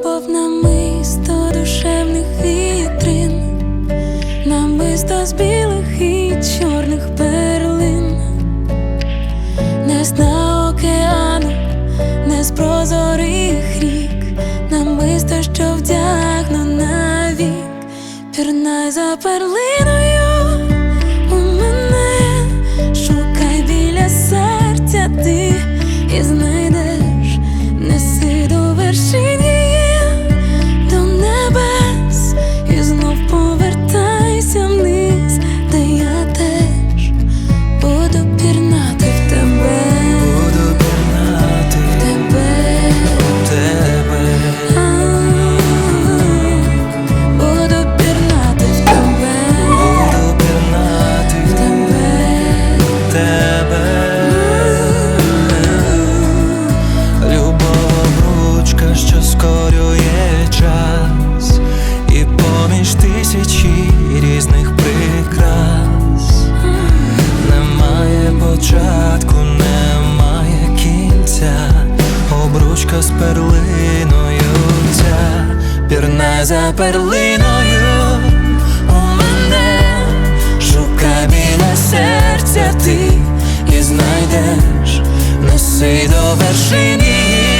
любов намисто душевних вітрин, намисто з білих і чорних перлин, не з дна океану, не з прозорих рік, намисто, що вдягну навік, пірнай за перлина. перлина за перлиною у мене шукай біля серця ти і знайдеш, неси до вершині.